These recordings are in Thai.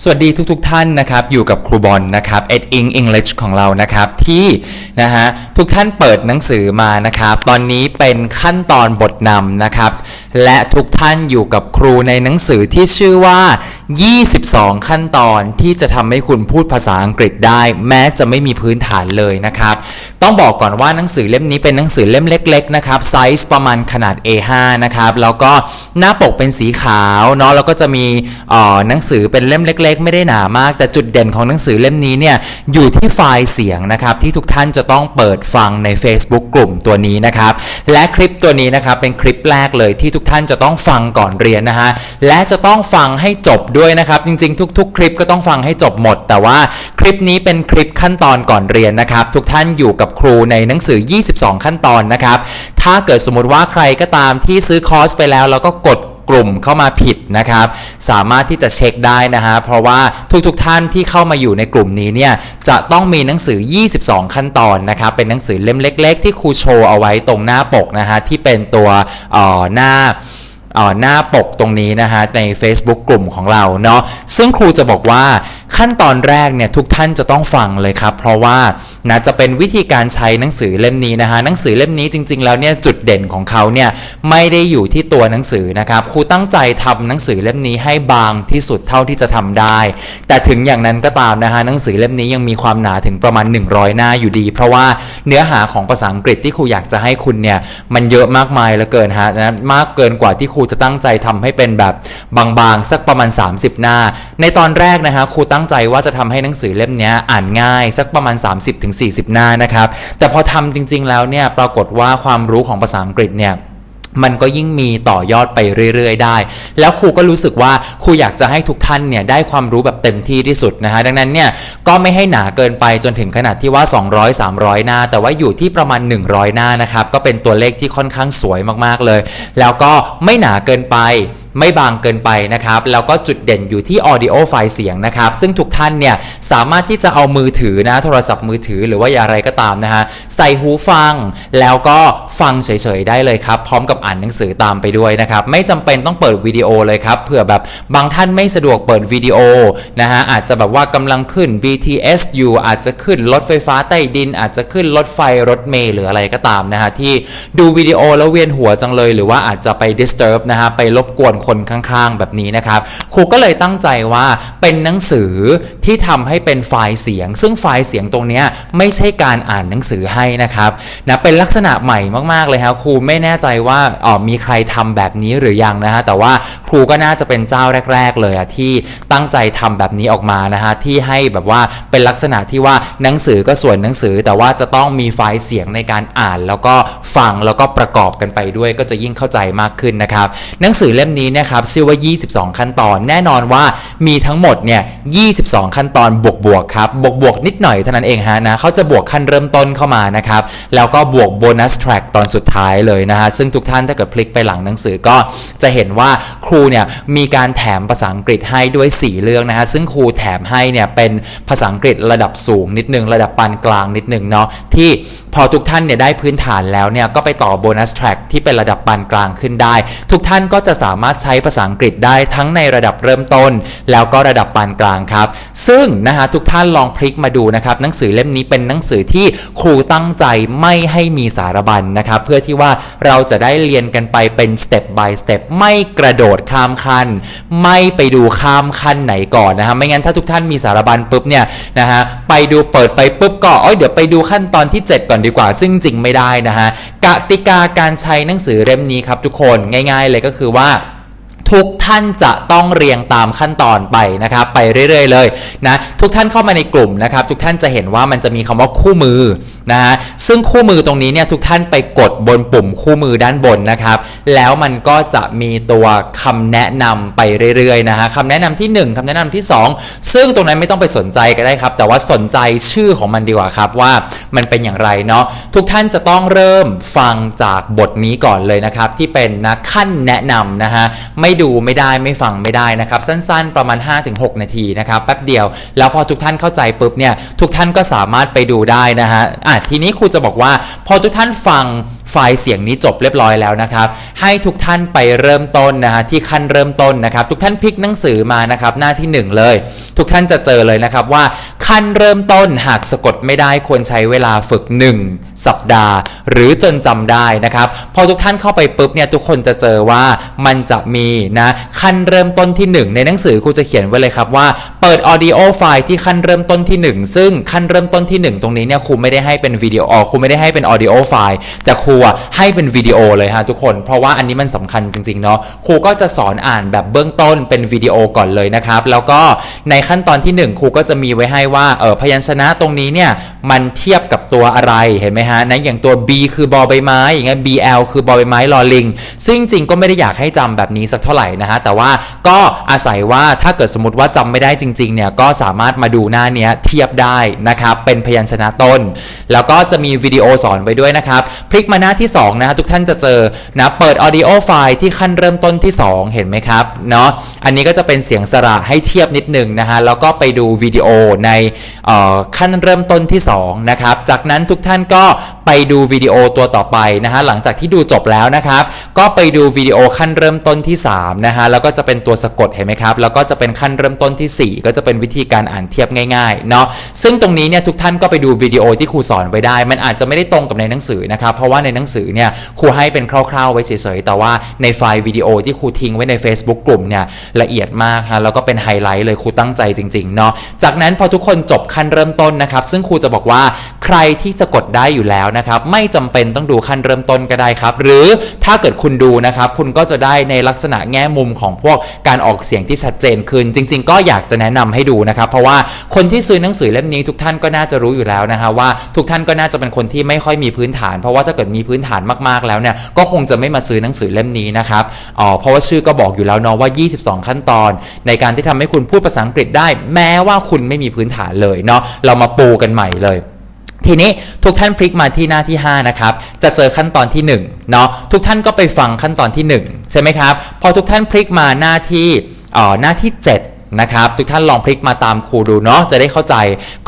สวัสดีทุกๆทท่านนะครับอยู่กับครูบอลนะครับเอ็ดอิงอังกฤษของเรานะครับที่นะฮะทุกท่านเปิดหนังสือมานะครับ ตอนนี้เป็นขั้นตอนบทนำนะครับ และทุกท่านอยู่กับครูในหนังสือที่ชื่อว่า 22 ขั้นตอนที่จะทำให้คุณพูดภาษาอังกฤษได้ แม้จะไม่มีพื้นฐานเลยนะครับ ต้องบอกก่อนว่าหนังสือเล่มนี้เป็นหนังสือเล่มเล็ก ๆ นะครับ ไซส์ประมาณขนาด A5 นะครับ แล้วก็หน้าปกเป็นสีขาวเนาะแล้วก็จะมีอ่อหนังสือเป็นเล่มเล็ก ๆ ไม่ได้หนามาก แต่จุดเด่นของหนังสือเล่มนี้เนี่ยอยู่ที่ไฟล์เสียงนะครับที่ทุกท่านจะต้องเปิดฟังใน Facebook กลุ่มตัวนี้นะครับและคลิปตัวนี้นะครับเป็นคลิปแรกเลยที่ทุกท่านจะต้องฟังก่อนเรียนนะฮะและจะต้องฟังให้จบด้วยนะครับ จริงๆ ทุก ๆ คลิปก็ต้องฟังให้จบหมด แต่ว่าคลิปนี้เป็นคลิปขั้นตอนก่อนเรียนนะครับ ทุกท่านอยู่กับครูในหนังสือ 22 ขั้นตอนนะครับ ถ้าเกิดสมมติว่าใครก็ตามที่ซื้อคอร์สไปแล้วแล้วก็กด กลุ่มเข้ามาผิดนะครับ สามารถที่จะเช็คได้นะฮะเพราะว่าทุกๆทท่านที่เข้ามาอยู่ในกลุ่มนี้เนี่ยจะต้องมีหนังสือ 22 ขั้นตอนนะครับเป็นหนังสือเล่มเล็ก ๆ ที่ครูโชว์เอาไว้ตรงหน้าปกนะฮะที่เป็นตัวเอ่อหน้าเอ่อหน้าปกตรงนี้นะฮะใน Facebook กลุ่มของเราเนาะซึ่งครูจะบอกว่า ขั้นตอนแรกเนี่ยทุกท่านจะต้องฟังเลยครับ เพราะว่านะจะเป็นวิธีการใช้หนังสือเล่มนี้นะฮะหนังสือเล่มนี้จริง ๆ แล้วเนี่ยจุดเด่นของเขาเนี่ยไม่ได้อยู่ที่ตัวหนังสือนะครับครูตั้งใจทำหนังสือเล่มนี้ให้บางที่สุดเท่าที่จะทำได้ แต่ถึงอย่างนั้นก็ตามนะฮะหนังสือเล่มนี้ยังมีความหนาถึงประมาณ 100 หน้าอยู่ดี เพราะว่าเนื้อหาของภาษาอังกฤษที่ครูอยากจะให้คุณเนี่ยมันเยอะมากมายเหลือเกินฮะนะมากเกินกว่าที่ครูจะตั้งใจทำให้เป็นแบบบางๆสักประมาณ 30 หน้า ในตอนแรกนะฮะครูตั้งใจว่าจะทำให้หนังสือเล่มนี้อ่านง่ายสักประมาณ 30-40 หน้านะครับ แต่พอทำจริง ๆ แล้วเนี่ยปรากฏว่าความรู้ของภาษาอังกฤษเนี่ยมันก็ยิ่งมีต่อยอดไปเรื่อย ๆ ได้ แล้วครูก็รู้สึกว่าครูอยากจะให้ทุกท่านเนี่ยได้ความรู้แบบเต็มที่ที่สุดนะฮะ ดังนั้นเนี่ยก็ไม่ให้หนาเกินไปจนถึงขนาดที่ว่า 200-300 หน้า แต่ว่าอยู่ที่ประมาณ 100 หน้านะครับ ก็เป็นตัวเลขที่ค่อนข้างสวยมากๆเลย แล้วก็ไม่หนาเกินไป ไม่บางเกินไปนะครับ แล้วก็จุดเด่นอยู่ที่ audio ไฟล์เสียงนะครับ ซึ่งทุกท่านเนี่ยสามารถที่จะเอามือถือนะโทรศัพท์มือถือหรือว่าอะไรก็ตามนะฮะใส่หูฟัง แล้วก็ฟังเฉยๆได้เลยครับ พร้อมกับอ่านหนังสือตามไปด้วยนะครับ ไม่จำเป็นต้องเปิดวิดีโอเลยครับเผื่อแบบบางท่านไม่สะดวกเปิดวิดีโอนะฮะอาจจะแบบว่ากำลังขึ้น BTS อยู่อาจจะขึ้นรถไฟฟ้าใต้ดิน อาจจะขึ้นรถไฟรถเมล์หรืออะไรก็ตามนะฮะที่ดูวิดีโอแล้วเวียนหัวจังเลย หรือว่าอาจจะไป disturb นะฮะไปรบกวนคนข้างๆ แบบนี้นะครับ ครูก็เลยตั้งใจว่าเป็นหนังสือที่ทำให้เป็นไฟล์เสียง ซึ่งไฟล์เสียงตรงนี้ไม่ใช่การอ่านหนังสือให้นะครับนะเป็นลักษณะใหม่มากๆเลยครับครูไม่แน่ใจว่าอ๋อมีใครทำแบบนี้หรือยังนะฮะแต่ว่าครูก็น่าจะเป็นเจ้าแรก ๆ เลยอะที่ตั้งใจทำแบบนี้ออกมานะฮะที่ให้แบบว่าเป็นลักษณะที่ว่าหนังสือก็ส่วนหนังสือ แต่ว่าจะต้องมีไฟล์เสียงในการอ่าน แล้วก็ฟังแล้วก็ประกอบกันไปด้วย ก็จะยิ่งเข้าใจมากขึ้นนะครับ หนังสือเล่มนี้นะครับชื่อว่า 22 ขั้นตอน แน่นอนว่ามีทั้งหมดเนี่ย22 ขั้นตอนบวกบวกครับบวกบวกนิดหน่อยเท่านั้นเองฮะนะเขาจะบวกขั้นเริ่มต้นเข้ามานะครับแล้วก็บวกโบนัสแทร็กตอนสุดท้ายเลยนะฮะซึ่งทุกท่านถ้าเกิดพลิกไปหลังหนังสือก็จะเห็นว่าครูเนี่ยมีการแถมภาษาอังกฤษให้ด้วย 4 เรื่องนะฮะซึ่งครูแถมให้เนี่ยเป็นภาษาอังกฤษระดับสูงนิดนึงระดับปานกลางนิดนึงเนาะที่ พอทุกท่านเนี่ยได้พื้นฐานแล้วเนี่ยก็ไปต่อโบนัสแทร็กที่เป็นระดับปานกลางขึ้นได้ ทุกท่านก็จะสามารถใช้ภาษาอังกฤษได้ทั้งในระดับเริ่มต้น แล้วก็ระดับปานกลางครับ ซึ่งนะฮะทุกท่านลองพลิกมาดูนะครับหนังสือเล่มนี้เป็นหนังสือที่ครูตั้งใจไม่ให้มีสารบัญนะครับ เพื่อที่ว่าเราจะได้เรียนกันไปเป็นสเต็ป by สเต็ปไม่กระโดดข้ามขั้นไม่ไปดูข้ามขั้นไหนก่อนนะฮะไม่งั้นถ้าทุกท่านมีสารบัญปุ๊บเนี่ยนะฮะไปดูเปิดไปปุ๊บก็อ้ยเดี๋ยวไปดูขั้นตอนที่ 7 ก่อนดีกว่าซึ่งจริงไม่ได้นะฮะกติกาการใช้หนังสือเล่มนี้ครับทุกคนง่าย ๆ เลยก็คือว่า ทุกท่านจะต้องเรียงตามขั้นตอนไปนะครับ ไปเรื่อย ๆ เลยนะทุกท่านเข้ามาในกลุ่มนะครับ ทุกท่านจะเห็นว่ามันจะมีคำว่าคู่มือนะฮะซึ่งคู่มือตรงนี้เนี่ยทุกท่านไปกดบนปุ่มคู่มือด้านบนนะครับ แล้วมันก็จะมีตัวคำแนะนำไปเรื่อยๆนะฮะคำแนะนำที่ 1คำแนะนำที่ 2 ซึ่งตรงนั้นไม่ต้องไปสนใจก็ได้ครับ แต่ว่าสนใจชื่อของมันดีกว่าครับว่ามันเป็นอย่างไรเนาะทุกท่านจะต้องเริ่มฟังจากบทนี้ก่อนเลยนะครับ ที่เป็นนะขั้นแนะนำนะฮะไม่ดูไม่ได้ไม่ฟังไม่ได้นะครับ สั้นๆประมาณ 5-6 นาทีนะครับแป๊บเดียว แล้วพอทุกท่านเข้าใจปุ๊บเนี่ยทุกท่านก็สามารถไปดูได้นะฮะอะทีนี้ครูจะบอกว่าพอทุกท่านฟังไฟล์เสียงนี้จบเรียบร้อยแล้วนะครับ ให้ทุกท่านไปเริ่มต้นนะฮะที่ขั้นเริ่มต้นนะครับ ทุกท่านพลิกหนังสือมานะครับหน้าที่ 1 เลย ทุกท่านจะเจอเลยนะครับว่าขั้นเริ่มต้นหากสะกดไม่ได้ควรใช้เวลาฝึก 1 สัปดาห์ หรือจนจำได้นะครับ พอทุกท่านเข้าไปปุ๊บเนี่ยทุกคนจะเจอว่ามันจะมีนะขั้นเริ่มต้นที่ 1 ในหนังสือครูจะเขียนไว้เลยครับว่าเปิด audio ไฟล์ที่ขั้นเริ่มต้นที่ 1 ซึ่งขั้นเริ่มต้นที่ 1 ตรงนี้เนี่ยครูไม่ได้ให้เป็นวิดีโอครูไม่ได้ให้เป็น audio ไฟล์แต่ครูอะให้เป็นวิดีโอเลยฮะทุกคน เพราะว่าอันนี้มันสำคัญจริงๆเนาะครูก็จะสอนอ่านแบบเบื้องต้นเป็นวิดีโอก่อนเลยนะครับ แล้วก็ในขั้นตอนที่ 1 ครูก็จะมีไว้ให้ว่าเออพยัญชนะตรงนี้เนี่ยมันเทียบกับตัวอะไรเห็นไหมฮะนะอย่างตัว B คือบอใบไม้อย่างเงี้ย BL คือบอใบไม้ลอลิง ซึ่งจริงก็ไม่ได้อยากให้จำแบบนี้สักเท่าไหร่นะฮะแต่ว่าก็อาศัยว่าถ้าเกิดสมมติว่าจำไม่ได้จริงๆเนี่ยก็สามารถมาดูหน้าเนี้ยเทียบได้นะครับเป็นพยัญชนะต้น แล้วก็จะมีวิดีโอสอนไว้ด้วยนะครับพลิกมาหน้าที่2นะฮะทุกท่านจะเจอนะเปิด audio ไฟล์ที่ขั้นเริ่มต้นที่ 2 เห็นไหมครับเนาะอันนี้ก็จะเป็นเสียงสระให้เทียบนิดหนึ่งนะฮะแล้วก็ไปดูวิดีโอในออขั้นเริ่มต้นที่2นะครับจากนั้นทุกท่านก็ไปดูวิดีโอตัวต่อไปนะฮะหลังจากที่ดูจบแล้วนะครับก็ไปดูวิดีโอขั้นเริ่มต้นที่3นะฮะแล้วก็จะเป็นตัวสะกดเห็นไหมครับแล้วก็จะเป็นขั้นเริ่มต้นที่ 4 ก็จะเป็นวิธีการอ่านเทียบง่ายๆเนาะซึ่งตรงนี้เนี่ยทุกท่านก็ไปดูวิดีโอที่ครูสอนไว้ได้ มันอาจจะไม่ได้ตรงกับในหนังสือนะครับเพราะว่าในหนังสือเนี่ยครูให้เป็นคร่าวๆไว้เฉยๆแต่ว่าในไฟล์วิดีโอที่ครูทิ้งไว้ใน Facebook กลุ่มเนี่ยละเอียดมากฮะแล้วก็เป็นไฮไลท์เลยครูตั้งใจจริงๆเนาะจากนั้นพอทุกคนจบขั้นเริ่มต้นนะครับซึ่งครูจะบอกว่าใครที่สะกดได้อยู่แล้วนะครับไม่จำเป็นต้องดูขั้นเริ่มต้นก็ได้ครับหรือถ้าเกิดคุณดูนะครับคุณก็จะได้ในลักษณะแง่มุมของพวกการออกเสียงที่ชัดเจนขึ้น จริง ๆ ก็อยากจะแนะนำให้ดูนะครับเพราะว่าคนที่ซื้อหนังสือเล่มนี้ทุกท่านก็น่าจะรู้อยู่แล้วนะฮะว่าทุกท่านก็น่าจะเป็นคนที่ไม่ค่อยมีพื้นฐาน เพราะว่าถ้าเกิดมีพื้นฐานมากๆแล้วเนี่ยก็คงจะไม่มาซื้อหนังสือเล่มนี้นะครับอ๋อเพราะว่าชื่อก็บอกอยู่แล้วเนาะว่า 22 ขั้นตอน ในการที่ทำให้คุณพูดภาษาอังกฤษได้ แม้ว่าคุณไม่มีพื้นฐานเลยเนาะเรามาปูกันใหม่เลยทีนี้ทุกท่านพลิกมาที่หน้าที่ 5 นะครับ จะเจอขั้นตอนที่1เนาะทุกท่านก็ไปฟังขั้นตอนที่ 1 ใช่ไหมครับ พอทุกท่านพลิกมาหน้าที่อ่อหน้าที่ 7 นะครับ ทุกท่านลองพลิกมาตามครูดูเนาะจะได้เข้าใจ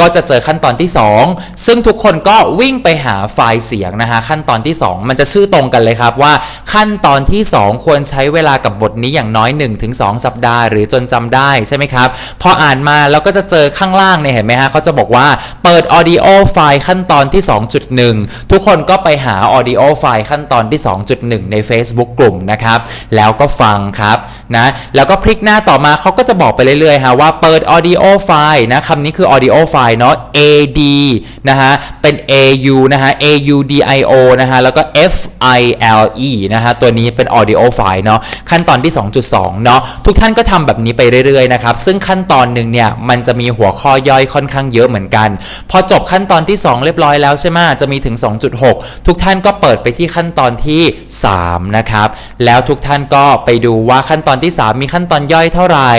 ก็จะเจอขั้นตอนที่ 2 ซึ่งทุกคนก็วิ่งไปหาไฟล์เสียงนะฮะขั้นตอนที่ 2 มันจะชื่อตรงกันเลยครับว่า ขั้นตอนที่ 2 ควรใช้เวลากับบทนี้อย่างน้อย 1-2 สัปดาห์ หรือจนจำได้ใช่ไหมครับพออ่านมาแล้วก็จะเจอข้างล่างเนี่ยเห็นไหมฮะเขาจะบอกว่าเปิด audio ไฟล์ขั้นตอนที่ 2.1 ทุกคนก็ไปหา audio ไฟล์ขั้นตอนที่ 2.1 ใน Facebook กลุ่มนะครับแล้วก็ฟังครับ นะแล้วก็พลิกหน้าต่อมาเขาก็จะบอกไปเรื่อยๆฮะว่าเปิด audio ไฟล์นะคำนี้คือ audio ไฟล์เนาะ ad นะฮะเป็น au นะฮะ audio นะฮะแล้วก็ file นะฮะตัวนี้เป็น audio ไฟล์เนาะขั้นตอนที่ 2.2 เนาะทุกท่านก็ทำแบบนี้ไปเรื่อยๆนะครับซึ่งขั้นตอนหนึ่งเนี่ยมันจะมีหัวข้อย่อยค่อนข้างเยอะเหมือนกัน พอจบขั้นตอนที่ 2 เรียบร้อยแล้วใช่ไหมจะมีถึง 2.6 ทุกท่านก็เปิดไปที่ขั้นตอนที่ 3 นะครับแล้วทุกท่านก็ไปดูว่าขั้นตอนที่ 3 มีขั้นตอนย่อยเท่าไหร่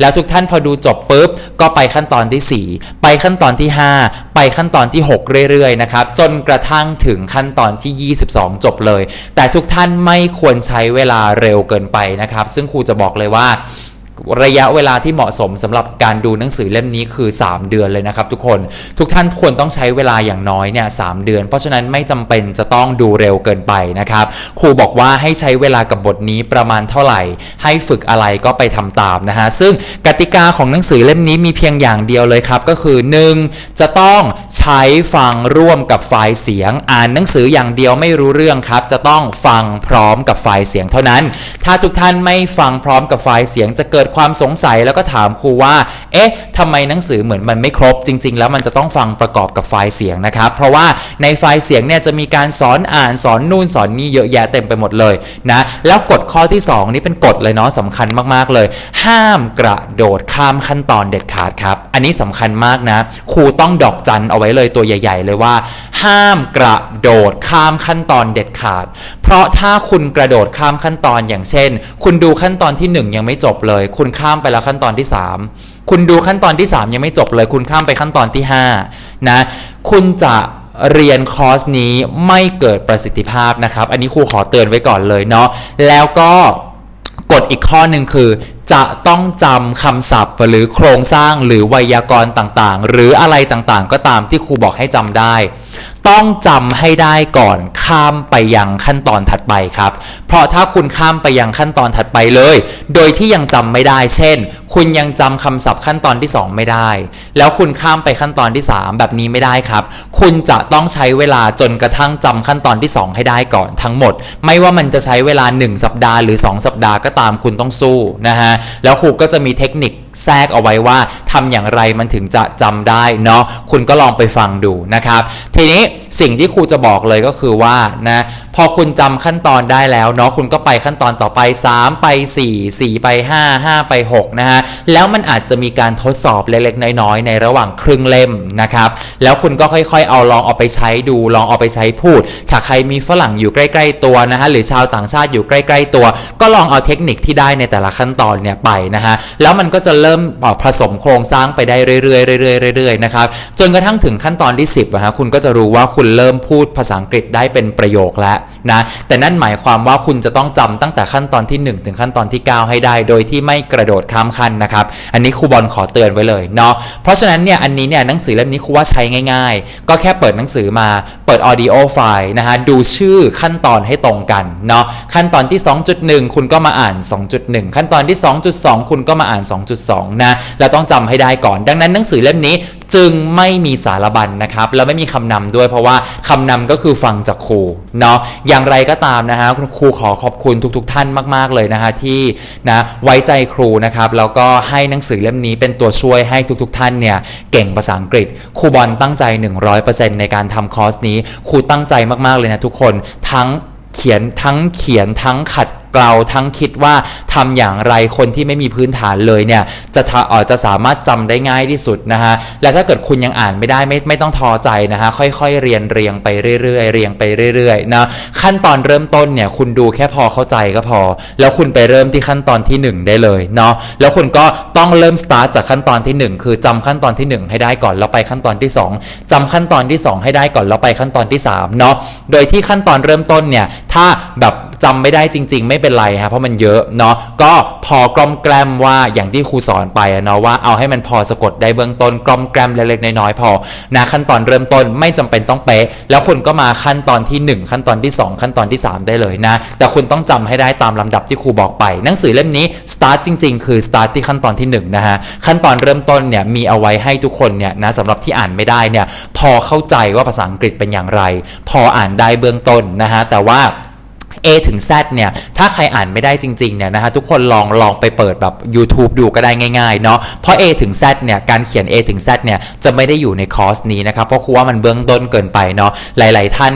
แล้วทุกท่านพอดูจบปุ๊บ ก็ไปขั้นตอนที่ 4 ไปขั้นตอนที่ 5 ไปขั้นตอนที่ 6 เรื่อยๆนะครับจนกระทั่งถึงขั้นตอนที่ 22 จบเลย แต่ทุกท่านไม่ควรใช้เวลาเร็วเกินไปนะครับ ซึ่งครูจะบอกเลยว่า ระยะเวลาที่เหมาะสมสำหรับการดูหนังสือเล่มนี้คือ 3 เดือนเลยนะครับ ทุกคนทุกท่านควรต้องใช้เวลาอย่างน้อยเนี่ยสเดือน เพราะฉะนั้นไม่จำเป็นจะต้องดูเร็วเกินไปนะครับครูบอกว่าให้ใช้เวลากับบทนี้ประมาณเท่าไหร่ ให้ฝึกอะไรก็ไปทำตามนะฮะซึ่งกติกาของหนังสือเล่มนี้มีเพียงอย่างเดียวเลยครับ ก็คือ 1. จะต้องใช้ฟังร่วมกับไฟล์เสียง อ่านหนังสืออย่างเดียวไม่รู้เรื่องครับ จะต้องฟังพร้อมกับไฟล์เสียงเท่านั้น ถ้าทุกท่านไม่ฟังพร้อมกับไฟล์เสียงจะเกิดความสงสัยแล้วก็ถามครูว่า เอ๊ะทำไมหนังสือเหมือนมันไม่ครบ จริง ๆ แล้วมันจะต้องฟังประกอบกับไฟล์เสียงนะครับ เพราะว่าในไฟล์เสียงเนี่ยจะมีการสอนอ่านสอนนู่นสอนนี่เยอะแยะเต็มไปหมดเลยนะแล้วกฎข้อที่ 2 นี่เป็นกฎเลยเนาะสำคัญมากๆเลย ห้ามกระโดดข้ามขั้นตอนเด็ดขาดครับ อันนี้สำคัญมากนะ ครูต้องดอกจันเอาไว้เลยตัวใหญ่ ๆ เลยว่า ห้ามกระโดดข้ามขั้นตอนเด็ดขาด เพราะถ้าคุณกระโดดข้ามขั้นตอนอย่างเช่น คุณดูขั้นตอนที่ 1 ยังไม่จบเลยคุณข้ามไปแล้วขั้นตอนที่ 3 คุณดูขั้นตอนที่ 3 ยังไม่จบเลย คุณข้ามไปขั้นตอนที่ 5 นะ คุณจะเรียนคอร์สนี้ไม่เกิดประสิทธิภาพนะครับ อันนี้ครูขอเตือนไว้ก่อนเลยเนาะแล้วก็กฎอีกข้อหนึ่งคือ จะต้องจำคำศัพท์ หรือโครงสร้างหรือไวยากรณ์ต่างๆ หรืออะไรต่างๆ ก็ตามที่ครูบอกให้จำได้ ต้องจำให้ได้ก่อนข้ามไปยังขั้นตอนถัดไปครับ เพราะถ้าคุณข้ามไปยังขั้นตอนถัดไปเลย โดยที่ยังจำไม่ได้ เช่น คุณยังจำคำศัพท์ขั้นตอนที่ 2 ไม่ได้ แล้วคุณข้ามไปขั้นตอนที่ 3 แบบนี้ไม่ได้ครับ คุณจะต้องใช้เวลาจนกระทั่งจำขั้นตอนที่ 2 ให้ได้ก่อนทั้งหมด ไม่ว่ามันจะใช้เวลา 1 สัปดาห์หรือ 2 สัปดาห์ก็ตามคุณต้องสู้นะฮะแล้วครูก็จะมีเทคนิคแทรกเอาไว้ว่าทำอย่างไรมันถึงจะจำได้เนาะคุณก็ลองไปฟังดูนะครับ ทีนี้สิ่งที่ครูจะบอกเลยก็คือว่านะพอคุณจำขั้นตอนได้แล้วเนาะคุณก็ไปขั้นตอนต่อไป 3 ไป 4 4 ไป 5 5 ไป6นะฮะแล้วมันอาจจะมีการทดสอบเล็กๆน้อยๆในระหว่างครึ่งเล่มนะครับ แล้วคุณก็ค่อยๆ เอาลองเอาไปใช้ดูลองเอาไปใช้พูด ถ้าใครมีฝรั่งอยู่ใกล้ๆตัวนะฮะหรือชาวต่างชาติอยู่ใกล้ๆตัว ก็ลองเอาเทคนิคที่ได้ในแต่ละขั้นตอนเนี่ยไปนะฮะแล้วมันก็จะเริ่มผสมโครงสร้างไปได้เรื่อยๆเรื่อยๆเรื่อยๆนะครับจนกระทั่งถึงขั้นตอนที่ 10อะฮะคุณก็จะรู้ว่าคุณเริ่มพูดภาษาอังกฤษได้เป็นประโยคแล้วนะแต่นั่นหมายความว่าคุณจะต้องจำตั้งแต่ขั้นตอนที่ 1 ถึงขั้นตอนที่ 9 ให้ได้ โดยที่ไม่กระโดดข้ามขั้นนะครับ อันนี้ครูบอลขอเตือนไว้เลยเนาะเพราะฉะนั้นเนี่ยอันนี้เนี่ยหนังสือเล่มนี้ครูว่าใช้ง่าย ๆ ก็แค่เปิดหนังสือมาเปิด audio file นะฮะดูชื่อขั้นตอนให้ตรงกันเนาะขั้นตอนที่ 2.1 คุณก็มาอ่าน 2.1 ขั้นตอนที่ 2.2 คุณก็มาอ่าน 2.2 นะเราต้องจำให้ได้ก่อน ดังนั้นหนังสือเล่มนี้ จึงไม่มีสารบัญนะครับ แล้วไม่มีคำนำด้วย เพราะว่าคำนำก็คือฟังจากครูเนาะอย่างไรก็ตามนะฮะคุณครูขอขอบคุณทุกๆท่านมาก ๆ เลยนะฮะที่นะไว้ใจครูนะครับแล้วก็ให้หนังสือเล่มนี้เป็นตัวช่วยให้ทุกๆท่านเนี่ยเก่งภาษาอังกฤษครูบอลตั้งใจ 100%ในการทำคอร์สนี้ครูตั้งใจมากๆเลยนะทุกคนทั้งเขียนทั้งเขียนทั้งขัด เกลาทั้งคิดว่าทำอย่างไรคนที่ไม่มีพื้นฐานเลยเนี่ยจะทะเออจะสามารถจำได้ง่ายที่สุดนะฮะและถ้าเกิดคุณยังอ่านไม่ได้ไม่ไม่ต้องท้อใจนะฮะค่อยๆเรียนเรียงไปเรื่อยๆเรียงไปเรื่อยๆนะขั้นตอนเริ่มต้นเนี่ยคุณดูแค่พอเข้าใจก็พอ แล้วคุณไปเริ่มที่ขั้นตอนที่หนึ่งได้เลยเนาะแล้วคุณก็ต้องเริ่มสตาร์ทจากขั้นตอนที่หนึ่งคือจำขั้นตอนที่หนึ่งให้ได้ก่อนแล้วไปขั้นตอนที่สองจำขั้นตอนที่สองให้ได้ก่อนแล้วไปขั้นตอนที่สามเนาะโดยที่ขั้นตอนเริ่มต้นเนี่ยถ้าแบบ จำไม่ได้จริง ๆ ไม่เป็นไรครับเพราะมันเยอะเนาะก็พอกลอมแกล้มว่าอย่างที่ครูสอนไปเนาะว่าเอาให้มันพอสะกดได้เบื้องต้นกลอมแกล้มเล็กๆน้อยๆพอนะขั้นตอนเริ่มต้นไม่จำเป็นต้องเป๊ะ แล้วคุณก็มาขั้นตอนที่ 1 ขั้นตอนที่ 2 ขั้นตอนที่ 3 ได้เลยนะ แต่คุณต้องจำให้ได้ตามลำดับที่ครูบอกไป หนังสือเล่มนี้สตาร์ทจริง ๆ คือสตาร์ทที่ขั้นตอนที่1นะฮะขั้นตอนเริ่มต้นเนี่ยมีเอาไว้ให้ทุกคนเนี่ยนะสำหรับที่อ่านไม่ได้เนี่ยพอเข้าใจว่าภาษาอังกฤษเป็นอย่างไร พออ่านได้เบื้องต้นนะฮะแต่ว่า A ถึง Z เนี่ย ถ้าใครอ่านไม่ได้จริงๆเนี่ยนะฮะทุกคนลองลองไปเปิดแบบ YouTube ดูก็ได้ง่ายๆเนาะเพราะ A ถึง Z เนี่ย การเขียน A ถึง Z เนี่ย จะไม่ได้อยู่ในคอร์สนี้นะครับ เพราะครูว่ามันเบื้องต้นเกินไปเนาะหลายๆท่าน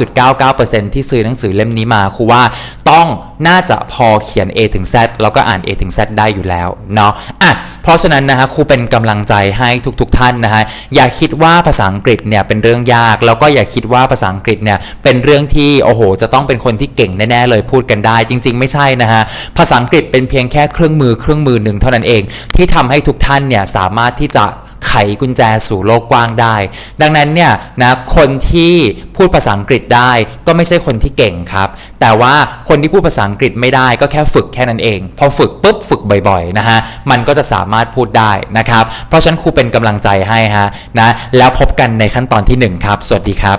99.99%ที่ซื้อหนังสือเล่มนี้มาครูว่าต้องน่าจะพอเขียน A ถึง Z แล้วก็อ่าน A ถึง Z ได้อยู่แล้วเนาะอะเพราะฉะนั้นนะฮะครูเป็นกำลังใจให้ทุกๆท่านนะฮะอย่าคิดว่าภาษาอังกฤษเนี่ยเป็นเรื่องยาก แล้วก็อย่าคิดว่าภาษาอังกฤษเนี่ยเป็นเรื่องที่โอ้โห จะต้องเป็นคนที่เก่งแน่ๆเลยพูดกันได้ จริง ๆ ไม่ใช่นะฮะภาษาอังกฤษเป็นเพียงแค่เครื่องมือเครื่องมือหนึ่งเท่านั้นเอง ที่ทำให้ทุกท่านเนี่ยสามารถที่จะ ไขกุญแจสู่โลกกว้างได้ ดังนั้นเนี่ยนะคนที่พูดภาษาอังกฤษได้ก็ไม่ใช่คนที่เก่งครับ แต่ว่าคนที่พูดภาษาอังกฤษไม่ได้ก็แค่ฝึกแค่นั้นเอง พอฝึกปุ๊บฝึกบ่อยๆนะฮะมันก็จะสามารถพูดได้นะครับ เพราะฉะนั้นครูเป็นกำลังใจให้ฮะนะแล้วพบกันในขั้นตอนที่หนึ่งครับ สวัสดีครับ